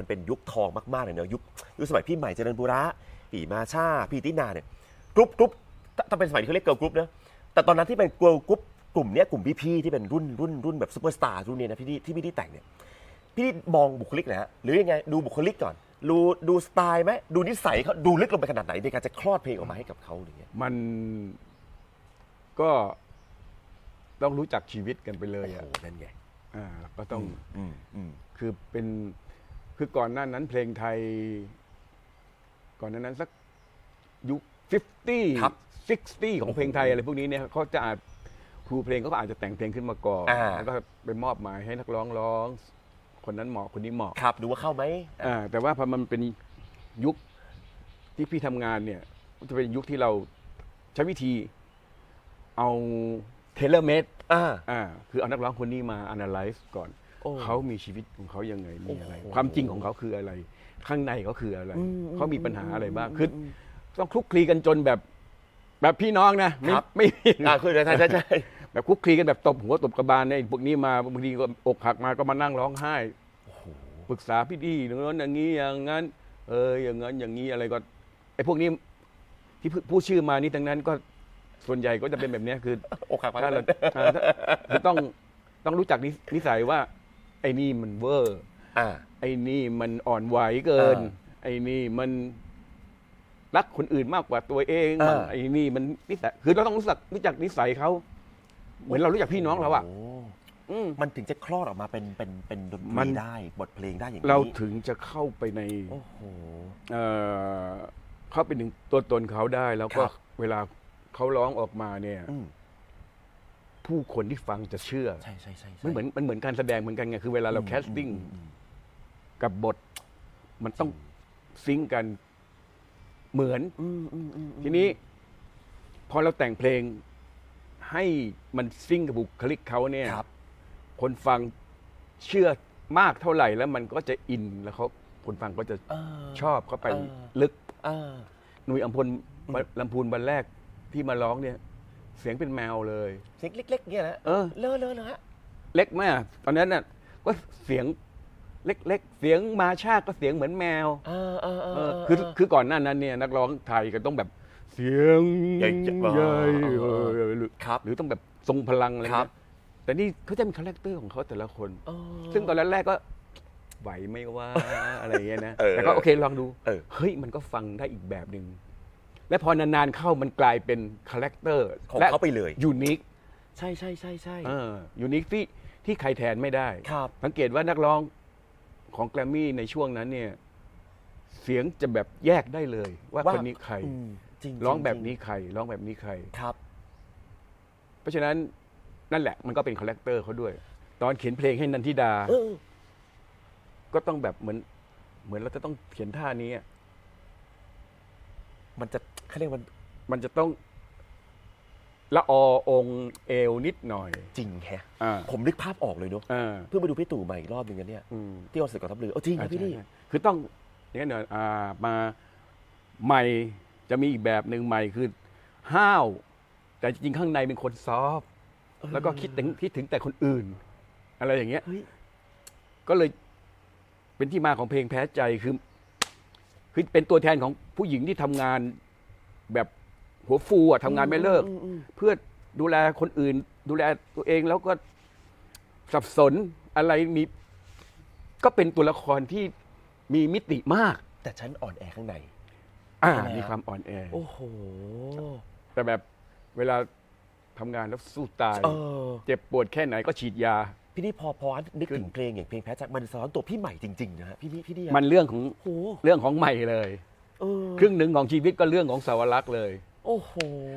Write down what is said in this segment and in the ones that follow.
มันเป็นยุคทองมากๆเลยเนอะยุคยุคสมัยพี่ใหม่เจริญบุระพี่มาชาพี่ตินาเนี่ยกรุ๊ปกรุ๊ปถ้าถ้าเป็นสมัยที่เขาเรียกเกิร์ลกรุ๊ปนะแต่ตอนนั้นที่เป็นเกิร์ลกรุ๊ปกลุ่มเนี้ยกลุ่มพี่ๆที่เป็นรุ่นรุ่นรุ่นแบบซูเปอร์สตาร์รุ่นเนี้ยนะพี่ที่ที่พี่ที่แต่งเนี่ยพี่มองบุคลิกนะฮะหรือยังไงดูบุคลิกก่อน ดูดูสไตล์ไหมดูนิสัยเขาดูลึกลงไปขนาดไหนในการจะคลอดเพลงออกมาให้กับเขาอย่างเงี้ยมันก็ต้องรู้จักชีวิตกันไปเลยโอ้อะโหนั่นไง อ่าก็ต้องอืมอืม คือเป็น คือก่อนหน้านั้นเพลงไทย ก่อนหน้านั้นสักยุค50 ครับ60 ของเพลงไทยอะไรพวกนี้เนี่ยเขาจะอาจครูเพลงเขาก็อาจจะแต่งเพลงขึ้นมาก่อนอ่า แล้วก็ไปมอบหมายให้นักร้องร้อง คนนั้นเหมาะคนนี้เหมาะ ครับดูว่าเข้าไหมอ่าแต่ว่าพอมันเป็นยุคที่พี่ทำงานเนี่ยมันจะเป็นยุคที่เราใช้วิธีเอาเทเลเมดอ่า อ่าคือเอานักร้องคนนี้มา analyze ก่อน โอ้เขามีชีวิตของเขายังไงมีอะไร โอ้โหความจริงของเขาคืออะไร ข้างในเขาคืออะไร อืมเขามีปัญหาอะไรบ้างอืมคือต้องคลุกคลีกันจนแบบ แบบพี่น้องนะไม่ครับ ไม่อ่าคือใช่ใช่ใช่แบบคลุกคลีกันแบบตบหัวตบกระบาลเนี่ยพวกนี้มาบางทีก็อกหักมาก็มานั่งร้องไห้ปรึกษาพี่ดีอย่างนั้นอย่างนี้อย่างนั้น เอออย่างนั้นอย่างนี้อะไรก็ไอ้พวกนี้ที่พูดชื่อมานี่ทั้งนั้นก็ส่วนใหญ่ก็จะเป็นแบบเนี้ยคือ อกหักมาถ้าแล้เราวอ่าถ้าคือต้องต้องรู้จักนินิสัยว่า ไอ้นี่มันเวอร์อ่า ไอ้นี่มันอ่อนไหวเกิน อ่าไอ้นี่มันรักคนอื่นมากกว่าตัวเองอ่า ไอ้นี่มันนิสัยคือเราต้องรู้จักรู้จักนิสัยเขาเหมือนเรารู้จักพี่น้องเราอะโอืม มันถึงจะคลอดออกมาเป็นเป็นเป็นดนตมัรีน ได้บทเพลงได้อย่างนี้เราถึงจะเข้าไปใน โอ้โห เอ่อเข้าไปถึงตัวตนเขาได้แล้วก็ครับ เวลาเขาร้องออกมาเนี่ย อืม ผู้คนที่ฟังจะเชื่อใช่ใช่ใช่ใช่มันเหมือนมันเหมือนการแสดงเหมือนกันไงคือเวลาเราอืมแคสติ้งอืมอืมกับบท มันต้องซิงก์กันเหมือนอืมอืมอืมอืมทีนี้ พอเราแต่งเพลงให้มันซิงก์กับบุคลิกเขาเนี่ยครับ คนฟังเชื่อมากเท่าไหร่ แล้วมันก็จะอินแล้วเขาคนฟังก็จะเออชอบเข้าไปเออ ลึก เออ หนุ่ยอัมพลลำพูนวันแรกที่มาร้องเนี่ย เสียงเป็นแมวเลย เสียงเล็กๆเนี่ยนะเออ เลอะเลอะเลอะฮะเล็กมากตอนนั้นน่ะก็เสียงเล็ก ๆ เสียงมาชาก็เสียงเหมือนแมว เออเออเออเออเออคือคือก่อนหน้านั้นเนี่ยนักร้องไทยก็ต้องแบบเสียงใหญ่ใหญ่เออเออหรือครับหรือต้องแบบทรงพลังอะไรครับ เงี้ยแต่นี่เขาจะมีคาแรคเตอร์ของเขาแต่ละคน เออ ซึ่งตอนแรกๆก็ไหวไม่ว่า อะไรเงี้ยนะ เออแต่ก็โอเคลองดู เออ เฮ้ยมันก็ฟังได้อีกแบบหนึ่ง และพอนานๆเข้ามันกลายเป็นคาแรคเตอร์ของเขาไปเลยยูนิคใช่ใช่ใช่ใช่ยูนิคที่ที่ใครแทนไม่ได้ครับสังเกตว่านักร้องของแกรมมี่ในช่วงนั้นเนี่ยเสียงจะแบบแยกได้เลย ว่าว่าคนนี้ใครอืมจริงร้องจแบบนี้ใครร้องแบบนี้ใครครับ เพราะฉะนั้นนั่นแหละมันก็เป็นคาแรคเตอร์เขาด้วย ตอนเขียนเพลงให้นันทิดาเออก็ต้องแบบเหมือน เหมือนเราจะต้องเขียนท่านี้อะ มันจะเขาเรียกมันมันจะต้องละออองค์เอวนิดหน่อย จริงแฮะอ่าผมนึกภาพออกเลยเนอะอ่าเพิ่งไปดูพี่ตู่มาอีกรอบหนึ่งกันเนี่ยอืม ที่ออนเสิร์ตกองทัพเรือเออจริงครับพี่นี่ ใช่ใช่คือต้องอย่างนั้นเนอะอ่ามาใหม่จะมีอีกแบบหนึ่งใหม่คือห้าว แต่จริงๆข้างในเป็นคนซอฟต์แล้วก็คิดถึงคิดถึงแต่คนอื่น อะไรอย่างเงี้ยเฮ้ย ก็เลยเป็นที่มาของเพลงแพ้ใจคือคือเป็นตัวแทนของ ผู้หญิงที่ทำงานแบบหัวฟูอะทำงานไม่เลิก อืมอืมเพื่อดูแลคนอื่น ดูแลตัวเองแล้วก็สับสนอะไรมีก็เป็นตัวละครที่มีมิติมาก แต่ฉันอ่อนแอข้างใน อ่า ใช่ไหม มีฮะความอ่อนแอ โอ้โหแต่แบบเวลาทำงานแล้วสู้ตาย เออเจ็บปวดแค่ไหนก็ฉีดยา พี่นี่พอพอนึกคือถึงเพลงอย่างเพลงแพ้ใจมันสะท้อนตัวพี่ใหม่จริงๆนะฮะพี่นี่พี่นี่มันเรื่องของโอ้โหเรื่องของใหม่เลย เออครึ่งหนึ่งของชีวิตก็เรื่องของสาวรักษ์เลย โอ้โห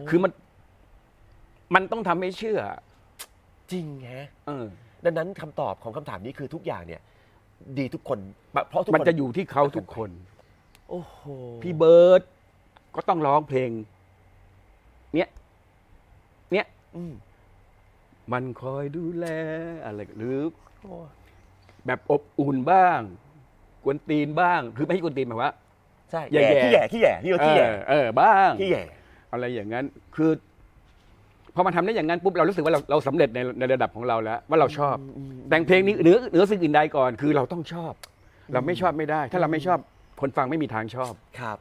คือมัน มันต้องทำให้เชื่อ จริงฮะเออ ดังนั้นคำตอบของคำถามนี้คือทุกอย่างเนี่ย ดีทุกคนเพราะทุกมันคนจะอยู่ที่เขาทุกคน โอ้โหพี่เบิร์ตก็ต้องร้องเพลง เนี้ย เนี้ย อืมมันคอยดูแล อะไรหรือ โอ้แบบอบอุ่นบ้าง กวนตีนบ้าง คือไม่ใช่กวนตีนหมายว่า ใช่แย่แย่ๆขี้แย่ขี้แย่พี่ว่าเอขี้อแย่เออบ้างขี้แย่อะไรอย่างนั้นคือพอมาทำได้อย่างนั้นปุ๊บเรารู้สึกว่าเราเราสำเร็จในในระดับของเราแล้ว ว่าเราชอบ แต่งเพลงนี้เหนือเหนือสิ่งอื่นใดก่อนคือเราต้องชอบ เราไม่ชอบไม่ได้ ถ้าเราไม่ชอบคนฟังไม่มีทางชอบครับ